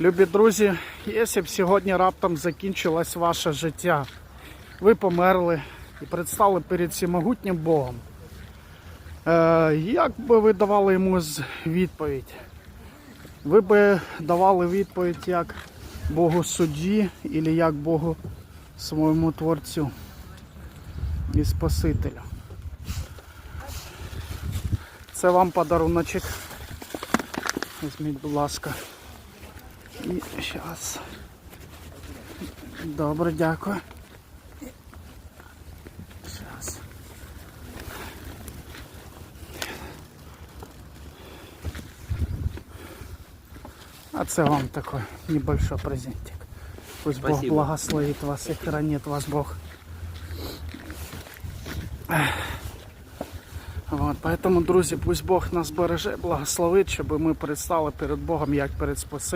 Любі друзі, якщо б сьогодні раптом закінчилось ваше життя, ви померли і предстали перед всемогутнім Богом. Е, як би ви давали йому відповідь? Ви би давали відповідь як Богу судді, або як Богу своєму Творцю і Спасителю. Це вам подаруночок. Візьміть, будь ласка. І зараз. Добре, дякую. Зараз. А це вам такой небольшой презентик. Пусть Бог благословит вас и хранит вас Бог. Вот, поэтому, друзі, пусть Бог нас береже, благословить, щоб ми предстали перед Богом як перед Спасителем.